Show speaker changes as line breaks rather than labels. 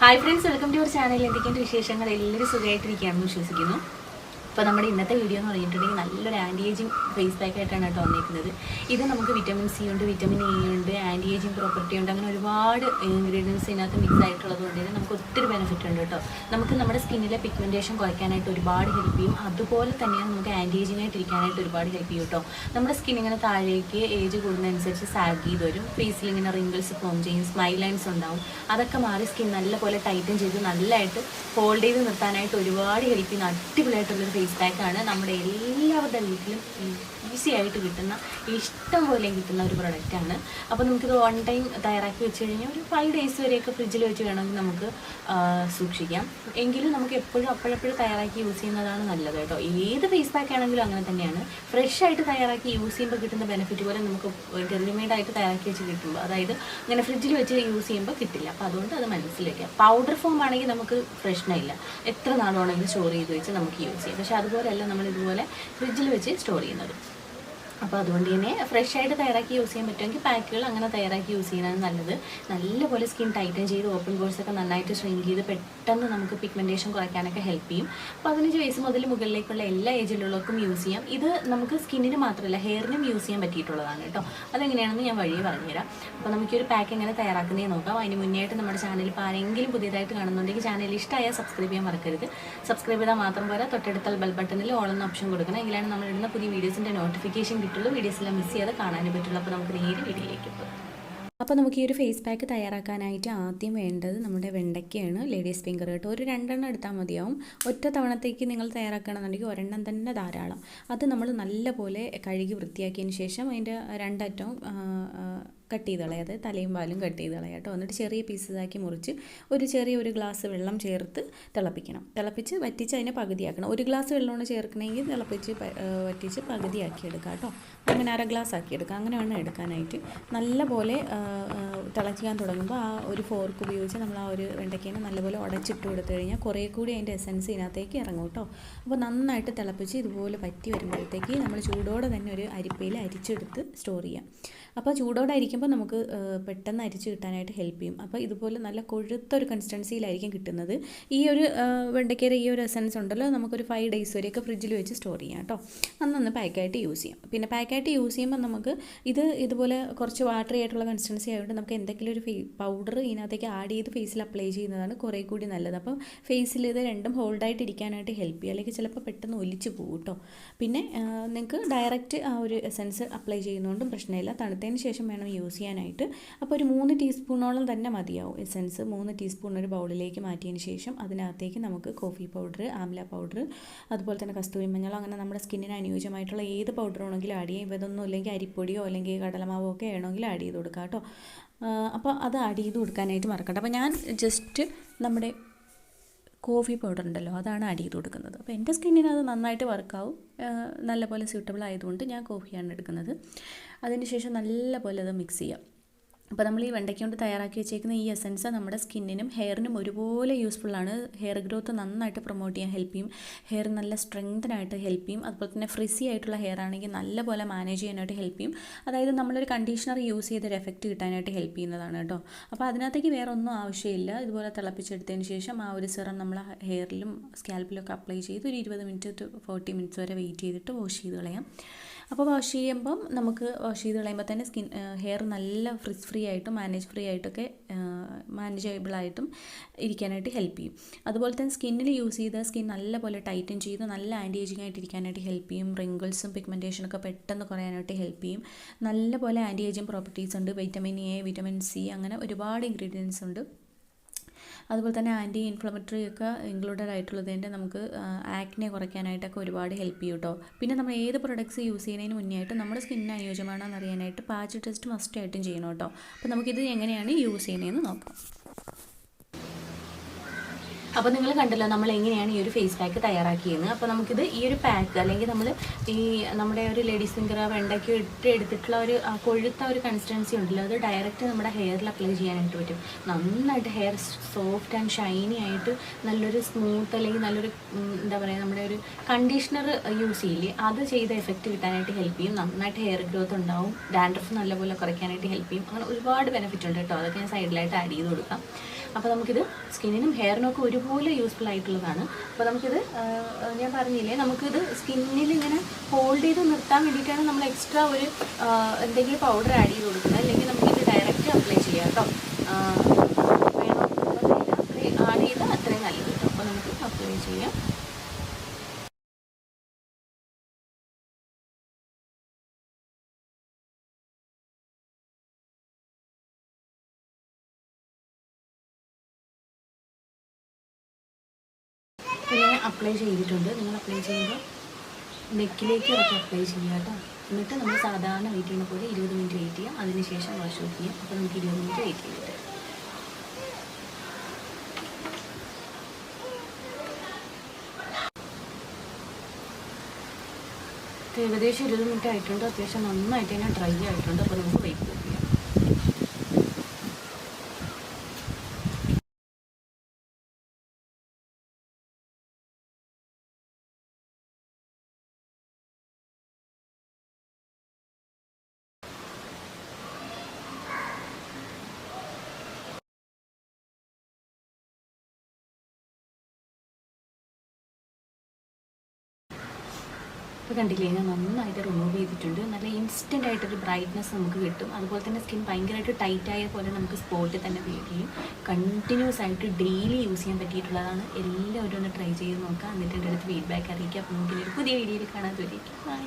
Hi friends welcome to your channel എന്തൊക്കെയാണ് വിശേഷങ്ങൾ? എല്ലാവരും സുഖമായിട്ടിരിക്കുകയാണെന്ന് വിശ്വസിക്കുന്നു. അപ്പോൾ നമ്മുടെ ഇന്നത്തെ വീഡിയോ എന്ന് പറഞ്ഞിട്ടുണ്ടെങ്കിൽ നല്ലൊരു ആന്റി ഏജിങ് ഫേസ് പാക്ക് ആയിട്ടാണ് കേട്ടോ വന്നിരിക്കുന്നത് ഇത് നമുക്ക് വിറ്റമിൻ സി ഉണ്ട് വിറ്റമിൻ എ ഉണ്ട് ആന്റി ഏജിങ് പ്രോപ്പർട്ടി ഉണ്ട് അങ്ങനെ ഒരുപാട് ഇൻഗ്രീഡിയൻസ് ഇതിനകത്ത് മിക്സ് ആയിട്ടുള്ളത് കൊണ്ട് തന്നെ നമുക്ക് ഒത്തിരി ബെനിഫിറ്റ് ഉണ്ട് കേട്ടോ. നമുക്ക് നമ്മുടെ സ്കിന്നിലെ പിഗ്മെന്റേഷൻ കുറയ്ക്കാനായിട്ട് ഒരുപാട് ഹെൽപ്പ് ചെയ്യും. അതുപോലെ തന്നെയാണ് നമുക്ക് ആന്റി ഏജിങ് ആയിട്ട് ഇരിക്കാനായിട്ട് ഒരുപാട് ഹെൽപ്പ് ചെയ്യും കേട്ടോ. നമ്മുടെ സ്കിൻ ഇങ്ങനെ താഴേക്ക് ഏജ് കൂടുന്നതനുസരിച്ച് സാഗ് ചെയ്ത് വരും. ഫേസിൽ ഇങ്ങനെ റിംഗിൾസ് ഫോം ചെയ്യും സ്മൈൽ ലൈൻസ് ഉണ്ടാവും. അതൊക്കെ മാറി സ്കിൻ നല്ലപോലെ ടൈറ്റൻ ചെയ്ത് നല്ലതായിട്ട് ഹോൾഡ് ചെയ്ത് നിർത്താനായിട്ട് ഒരുപാട് ഹെൽപ്പ് ചെയ്യുന്ന അടിപൊളിയായിട്ടുള്ളൊരു ഫേസ് പാക്കാണ് നമ്മുടെ എല്ലാവരുടെ വീട്ടിലും ഈസി ആയിട്ട് കിട്ടുന്ന ഇഷ്ടം പോലെ കിട്ടുന്ന ഒരു പ്രൊഡക്റ്റാണ് അപ്പോൾ നമുക്കിത് വൺ ടൈം തയ്യാറാക്കി വെച്ച് കഴിഞ്ഞാൽ ഒരു ഫൈവ് ഡേയ്സ് വരെയൊക്കെ ഫ്രിഡ്ജിൽ വെച്ച് വേണമെങ്കിൽ നമുക്ക് സൂക്ഷിക്കാം. എങ്കിലും നമുക്ക് എപ്പോഴും അപ്പോഴപ്പോഴും തയ്യാറാക്കി യൂസ് ചെയ്യുന്നതാണ് നല്ലത് കേട്ടോ. ഏത് ഫേസ് പാക്ക് ആണെങ്കിലും അങ്ങനെ തന്നെയാണ്. ഫ്രഷ് ആയിട്ട് തയ്യാറാക്കി യൂസ് ചെയ്യുമ്പോൾ കിട്ടുന്ന ബെനിഫിറ്റ് പോലെ നമുക്ക് റെഡിമെയ്ഡ് ആയിട്ട് തയ്യാറാക്കി വെച്ച് കിട്ടുമ്പോൾ അതായത് ഇങ്ങനെ ഫ്രിഡ്ജിൽ വെച്ച് യൂസ് ചെയ്യുമ്പോൾ കിട്ടില്ല. അപ്പോൾ അതുകൊണ്ട് അത് മനസ്സിലാക്കുക പൗഡർ ഫോം ആണെങ്കിൽ നമുക്ക് പ്രശ്നമില്ല എത്ര നാളാണെങ്കിലും സ്റ്റോർ ചെയ്ത് വെച്ച് നമുക്ക് യൂസ് ചെയ്യാം. പക്ഷേ അതുപോലെയല്ല നമ്മൾ ഇതുപോലെ ഫ്രിഡ്ജിൽ വെച്ച് സ്റ്റോർ ചെയ്യുന്നത്. അപ്പോൾ അതുകൊണ്ട് തന്നെ ഫ്രഷ് ആയിട്ട് തയ്യാറാക്കി യൂസ് ചെയ്യാൻ പറ്റുമെങ്കിൽ പാക്കുകൾ അങ്ങനെ തയ്യാറാക്കി യൂസ് ചെയ്യുന്നതാണ് നല്ലത്. നല്ലപോലെ സ്കിൻ ടൈറ്റൻ ചെയ്ത് ഓപ്പൺ പോഴ്സ് ഒക്കെ നന്നായിട്ട് ഷ്രിങ്ക് ചെയ്ത് പെട്ടെന്ന് നമുക്ക് പിഗ്മെന്റേഷൻ കുറയ്ക്കാനൊക്കെ ഹെൽപ്പ് ചെയ്യും. അപ്പോൾ പതിനഞ്ച് വയസ്സ് മുതൽ മുകളിലേക്കുള്ള എല്ലാ ഏജിലുള്ളവർക്കും യൂസ് ചെയ്യാം. ഇത് നമുക്ക് സ്കിന്നിന് മാത്രമല്ല ഹെയറിനും യൂസ് ചെയ്യാൻ പറ്റിയിട്ടുള്ളതാണ് കേട്ടോ. അതെങ്ങനെയാണെന്ന് ഞാൻ വഴി പറഞ്ഞുതരാം. അപ്പോൾ നമുക്കൊരു പാക്ക് എങ്ങനെ തയ്യാറാക്കുന്നതെന്ന് നോക്കാം. അതിന് മുന്നേ നമ്മുടെ ചാനൽ ഇപ്പോൾ ആരെങ്കിലും പുതിയതായിട്ട് കാണുന്നുണ്ടെങ്കിൽ ചാനൽ ഇഷ്ടമായാൽ സബ്സ്ക്രൈബ് ചെയ്യാൻ മറക്കരുത്. സബ്സ്ക്രൈബ് ചെയ്താൽ മാത്രം പോരാ തൊട്ടടുത്ത ബെൽ ബട്ടണിൽ ഓൾ എന്ന ഓപ്ഷൻ കൊടുക്കണം. എങ്കിലാണ് നമ്മൾ ഇടുന്ന പുതിയ വീഡിയോസിന്റെ നോട്ടിഫിക്കേഷൻ കിട്ടുള്ളൂ. വീഡിയോസ് എല്ലാം മിസ് ചെയ്യാതെ കാണാനും പറ്റുള്ളൂ. അപ്പോൾ നമുക്ക് നേരെ വീഡിയോയിലേക്ക് പോകാം. അപ്പോൾ നമുക്ക് ഈ ഒരു ഫേസ് പാക്ക് തയ്യാറാക്കാനായിട്ട് ആദ്യം വേണ്ടത് നമ്മുടെ വെണ്ടയ്ക്കയാണ്. ലേഡീസ് ഫിംഗർ കേട്ടോ. ഒരു രണ്ടെണ്ണം എടുത്താൽ മതിയാവും. ഒറ്റ തവണത്തേക്ക് നിങ്ങൾ തയ്യാറാക്കണമെന്നുണ്ടെങ്കിൽ ഒരെണ്ണം തന്നെ ധാരാളം. അത് നമ്മൾ നല്ലപോലെ കഴുകി വൃത്തിയാക്കിയതിന് ശേഷം അതിന്റെ രണ്ടറ്റവും കട്ട് ചെയ്ത് കളയാം അതായത് തലയും പാലും കട്ട് ചെയ്ത് കളയാം കേട്ടോ. എന്നിട്ട് ചെറിയ പീസസ് ആക്കി മുറിച്ച് ഒരു ചെറിയ ഒരു ഗ്ലാസ് വെള്ളം ചേർത്ത് തിളപ്പിക്കണം. തിളപ്പിച്ച് വറ്റിച്ച് അതിനെ പകുതിയാക്കണം. ഒരു ഗ്ലാസ് വെള്ളമാണ് ചേർക്കണമെങ്കിൽ തിളപ്പിച്ച് വറ്റിച്ച് പകുതിയാക്കി എടുക്കാം കേട്ടോ. അങ്ങനെ അര ഗ്ലാസ് ആക്കി എടുക്കാം. അങ്ങനെ വേണം എടുക്കാനായിട്ട്. നല്ലപോലെ തിളയ്ക്കാൻ തുടങ്ങുമ്പോൾ ആ ഒരു ഫോർക്ക് ഉപയോഗിച്ച് നമ്മൾ ആ ഒരു വെണ്ടയ്ക്കേനെ നല്ലപോലെ ഉടച്ചിട്ട് കൊടുത്തു കഴിഞ്ഞാൽ കുറേ കൂടി അതിന്റെ എസൻസ് ഇതിനകത്തേക്ക് ഇറങ്ങും കേട്ടോ. അപ്പോൾ നന്നായിട്ട് തിളപ്പിച്ച് ഇതുപോലെ പറ്റി വരുമ്പോഴത്തേക്ക് നമ്മൾ ചൂടോടെ തന്നെ ഒരു അരിപ്പയിൽ അരിച്ചെടുത്ത് സ്റ്റോർ ചെയ്യാം. അപ്പോൾ ചൂടോടെ അരിക്കുമ്പോൾ നമുക്ക് പെട്ടെന്ന് അരിച്ച് കിട്ടാനായിട്ട് ഹെൽപ്പ് ചെയ്യും. അപ്പോൾ ഇതുപോലെ നല്ല കൊഴുത്ത ഒരു കൺസിസ്റ്റൻസിയിലായിരിക്കും കിട്ടുന്നത്. ഈ ഒരു വെണ്ടയ്ക്കര ഈ ഒരു എസൻസ് ഉണ്ടല്ലോ നമുക്കൊരു ഫൈവ് ഡേയ്സ് വരെയൊക്കെ ഫ്രിഡ്ജിൽ വെച്ച് സ്റ്റോർ ചെയ്യാം കേട്ടോ. അന്നൊന്ന് പാക്കായിട്ട് യൂസ് ചെയ്യാം. പിന്നെ പാക്കായിട്ട് യൂസ് ചെയ്യുമ്പോൾ നമുക്ക് ഇത് ഇതുപോലെ കുറച്ച് വാട്ടറി ആയിട്ടുള്ള കൺസിസ്റ്റൻസി ആയതുകൊണ്ട് നമുക്ക് എന്തെങ്കിലും ഒരു പൗഡർ ഇതിനകത്തേക്ക് ആഡ് ചെയ്ത് ഫേസിൽ അപ്ലൈ ചെയ്യുന്നതാണ് കുറേ കൂടി നല്ലത്. അപ്പം ഫേസിൽ ഇത് രണ്ടും ഹോൾഡായിട്ട് ഇരിക്കാനായിട്ട് ഹെൽപ്പ് ചെയ്യും അല്ലെങ്കിൽ ചിലപ്പോൾ പെട്ടെന്ന് ഒലിച്ച് പോകും കേട്ടോ. പിന്നെ നിങ്ങൾക്ക് ഡയറക്റ്റ് ആ ഒരു എസൻസ് അപ്ലൈ ചെയ്യുന്നതുകൊണ്ടും പ്രശ്നമില്ല. തണുത്തതിന് ശേഷം വേണം യൂസ് ചെയ്യാനായിട്ട് അപ്പോൾ ഒരു മൂന്ന് ടീസ്പൂണോളം തന്നെ മതിയാവും. എസൻസ് മൂന്ന് ടീസ്പൂൺ ഒരു ബൗളിലേക്ക് മാറ്റിയതിന് ശേഷം അതിനകത്തേക്ക് നമുക്ക് കോഫി പൗഡർ ആംല പൗഡർ അതുപോലെ തന്നെ കസ്തൂരി മഞ്ഞൾ അങ്ങനെ നമ്മുടെ സ്കിന്നിന് അനുയോജ്യമായിട്ടുള്ള ഏത് പൗഡർ ആണെങ്കിലും ആഡ് ചെയ്യാം. ഇതൊന്നും ഇല്ലെങ്കിൽ അരിപ്പൊടിയോ അല്ലെങ്കിൽ കടലമാവോ ഒക്കെ ആണെങ്കിൽ ആഡ് ചെയ്ത് കൊടുക്കാം കേട്ടോ. അപ്പോൾ അത് ആഡ് ചെയ്ത് കൊടുക്കാനായിട്ട് മറക്കണ്ട. അപ്പോൾ ഞാൻ ജസ്റ്റ് നമ്മുടെ കോഫി പൗഡർ ഉണ്ടല്ലോ അതാണ് ആഡ് ചെയ്ത് കൊടുക്കുന്നത്. അപ്പോൾ എന്റെ സ്കിന്നിന് അത് നന്നായിട്ട് വർക്കാവും. നല്ലപോലെ സ്യൂട്ടബിൾ ആയതുകൊണ്ട് ഞാൻ കോഫിയാണ് എടുക്കുന്നത്. അതിന് ശേഷം നല്ലപോലെ അത് മിക്സ് ചെയ്യാം. അപ്പോൾ നമ്മൾ ഈ വെണ്ടയ്ക്ക കൊണ്ട് തയ്യാറാക്കി വെച്ചേക്കുന്ന ഈ എസൻസ് നമ്മുടെ സ്കിന്നിനും ഹെയറിനും ഒരുപോലെ യൂസ്ഫുള്ളാണ് ഹെയർ ഗ്രോത്ത് നന്നായിട്ട് പ്രൊമോട്ട് ചെയ്യാൻ ഹെൽപ്പ് ചെയ്യും. ഹെയർ നല്ല സ്ട്രെങ്തനായിട്ട് ഹെൽപ്പ് ചെയ്യും. അതുപോലെ തന്നെ ഫ്രിസി ആയിട്ടുള്ള ഹെയർ ആണെങ്കിൽ നല്ലപോലെ മാനേജ് ചെയ്യാനായിട്ട് ഹെൽപ്പ് ചെയ്യും. അതായത് നമ്മളൊരു കണ്ടീഷണർ യൂസ് ചെയ്തൊരു എഫക്റ്റ് കിട്ടാനായിട്ട് ഹെൽപ്പ് ചെയ്യുന്നതാണ് കേട്ടോ. അപ്പോൾ അതിനകത്തേക്ക് വേറെ ഒന്നും ആവശ്യമില്ല. ഇതുപോലെ തിളപ്പിച്ചെടുത്തതിന് ശേഷം ആ ഒരു സിറം നമ്മൾ ഹെയറിലും സ്കാൽപ്പിലൊക്കെ അപ്ലൈ ചെയ്ത് ഒരു ഇരുപത് മിനിറ്റ് ടു ഫോർട്ടി മിനിറ്റ്സ് വരെ വെയിറ്റ് ചെയ്തിട്ട് വാഷ് ചെയ്ത് കളയാം. അപ്പോൾ വാഷ് ചെയ്യുമ്പം നമുക്ക് വാഷ് ചെയ്ത് കളയുമ്പോൾ തന്നെ സ്കിൻ ഹെയർ നല്ല ഫ്രിസ് ഫ്രീ ആയിട്ടും മാനേജ് ഫ്രീ ആയിട്ടൊക്കെ മാനേജബിൾ ആയിട്ടും ഇരിക്കാനായിട്ട് ഹെൽപ്പ് ചെയ്യും. അതുപോലെ തന്നെ സ്കിന്നിൽ യൂസ് ചെയ്ത സ്കിൻ നല്ലപോലെ ടൈറ്റൻ ചെയ്ത് നല്ല ആന്റി ഏജിങ് ആയിട്ട് ഇരിക്കാനായിട്ട് ഹെൽപ്പ് ചെയ്യും റിങ്കിൾസും പിഗ്മെന്റേഷനൊക്കെ പെട്ടെന്ന് കുറയാനായിട്ട് ഹെൽപ്പ് ചെയ്യും. നല്ലപോലെ ആന്റി ഏജിങ് പ്രോപ്പർട്ടീസ് ഉണ്ട്. വൈറ്റമിൻ എ വിറ്റമിൻ സി അങ്ങനെ ഒരുപാട് ഇൻഗ്രീഡിയൻസ് ഉണ്ട്. അതുപോലെ തന്നെ ആന്റി ഇൻഫ്ലമറ്ററി ഒക്കെ ഇൻക്ലൂഡഡ് ആയിട്ടുള്ളതിന്റെ നമുക്ക് ആക്നെ കുറയ്ക്കാനായിട്ടൊക്കെ ഒരുപാട് ഹെൽപ്പ് ചെയ്യും കേട്ടോ പിന്നെ നമ്മൾ ഏത് പ്രൊഡക്ട്സ് യൂസ് ചെയ്യുന്നതിന് മുന്നേ ആയിട്ട് നമ്മുടെ സ്കിൻ അനുയോജ്യമാണോ അറിയാനായിട്ട് പാച്ച് ടെസ്റ്റ് മസ്റ്റായിട്ടും ചെയ്യണം കേട്ടോ അപ്പോൾ നമുക്കിത് എങ്ങനെയാണ് യൂസ് ചെയ്യുന്നതെന്ന് നോക്കാം. അപ്പോൾ നിങ്ങൾ കണ്ടല്ലോ നമ്മൾ എങ്ങനെയാണ് ഈ ഒരു ഫേസ് പാക്ക് തയ്യാറാക്കിയത്. അപ്പോൾ നമുക്കിത് ഈ ഒരു പാക്ക് അല്ലെങ്കിൽ നമ്മൾ ഈ നമ്മുടെ ഒരു ലേഡീസ് ഫിംഗർ വെണ്ടയ്ക്ക് ഇട്ട് എടുത്തിട്ടുള്ള ഒരു കൊഴുത്ത ഒരു കൺസിസ്റ്റൻസി ഉണ്ടല്ലോ അത് ഡയറക്റ്റ് നമ്മുടെ ഹെയറിൽ അപ്ലൈ ചെയ്യാനായിട്ട് പറ്റും. നന്നായിട്ട് ഹെയർ സോഫ്റ്റ് ആൻഡ് ഷൈനി ആയിട്ട് നല്ലൊരു സ്മൂത്ത് അല്ലെങ്കിൽ നല്ലൊരു എന്താ പറയുക നമ്മുടെ ഒരു കണ്ടീഷണർ യൂസ് ചെയ്യില്ലേ അത് ചെയ്ത എഫക്റ്റ് കിട്ടാനായിട്ട് ഹെൽപ്പ് ചെയ്യും. നന്നായിട്ട് ഹെയർ ഗ്രോത്ത് ഉണ്ടാവും. ഡാൻഡ്രഫ് നല്ലപോലെ കുറയ്ക്കാനായിട്ട് ഹെൽപ്പ് ചെയ്യും. അങ്ങനെ ഒരുപാട് ബെനിഫിറ്റ് ഉണ്ട് കേട്ടോ. അതൊക്കെ ഞാൻ സൈഡിലായിട്ട് ആഡ് ചെയ്ത് കൊടുക്കാം. അപ്പോൾ നമുക്കിത് സ്കിന്നിനും ഹെയറിനും ഒക്കെ ഒരുപോലെ യൂസ്ഫുൾ ആയിട്ടുള്ളതാണ്. അപ്പോൾ നമുക്കിത് ഞാൻ പറഞ്ഞില്ലേ നമുക്കിത് സ്കിന്നിൽ ഇങ്ങനെ ഹോൾഡ് ചെയ്ത് നിർത്താൻ വേണ്ടിയിട്ടാണ് നമ്മൾ എക്സ്ട്രാ ഒരു എന്തെങ്കിലും പൗഡർ ആഡ് ചെയ്ത് കൊടുക്കുന്നത്. അല്ലെങ്കിൽ നമുക്കിത് ഡയറക്റ്റ് അപ്ലൈ ചെയ്യാം കേട്ടോ. വേണോ? ആഡ് ചെയ്താൽ അത്രയും നല്ലത്. അപ്പോൾ നമുക്ക് അപ്ലൈ ചെയ്യാം. അപ്ലൈ ചെയ്തിട്ടുണ്ട്. നിങ്ങൾ അപ്ലൈ ചെയ്യുമ്പോൾ നെക്കിലേക്ക് ഇറക്കി അപ്ലൈ ചെയ്യുക കേട്ടോ. എന്നിട്ട് നമ്മൾ സാധാരണ വെയിറ്റ് ചെയ്യുന്ന പോലെ ഇരുപത് മിനിറ്റ് വെയിറ്റ് ചെയ്യാം. അതിനുശേഷം വാഷ് ഓഫ് ചെയ്യാം. അപ്പോൾ നമുക്ക് ഇരുപത് മിനിറ്റ് വെയിറ്റ് ചെയ്തിട്ട്. ഏകദേശം ഇരുപത് മിനിറ്റ് ആയിട്ടുണ്ട്. അത്യാവശ്യം നന്നായിട്ട് തന്നെ ഡ്രൈ ആയിട്ടുണ്ട്. അപ്പോൾ നമുക്ക് വെയിറ്റ് ചെയ്യാം. ഇപ്പോൾ കണ്ടില്ലേ ഞാൻ നന്നായിട്ട് റിമൂവ് ചെയ്തിട്ടുണ്ട്. നല്ല ഇൻസ്റ്റന്റ് ആയിട്ടൊരു ബ്രൈറ്റ്നസ് നമുക്ക് കിട്ടും. അതുപോലെ തന്നെ സ്കിൻ ഭയങ്കരമായിട്ട് ടൈറ്റ് ആയ പോലെ നമുക്ക് സ്പോട്ടിൽ തന്നെ ഫീൽ കണ്ടിന്യൂസ് ആയിട്ട് ഡെയിലി യൂസ് ചെയ്യാൻ പറ്റിയിട്ടുള്ളതാണ്. എല്ലാവരും ഒന്ന് ട്രൈ ചെയ്ത് നോക്കുക എന്നിട്ട് എന്റെ അടുത്ത് ഫീഡ്ബാക്ക് അറിയിക്കുക. അപ്പോൾ നമുക്ക് ഇനി ഒരു പുതിയ വീഡിയോയിൽ കാണാൻ ബൈ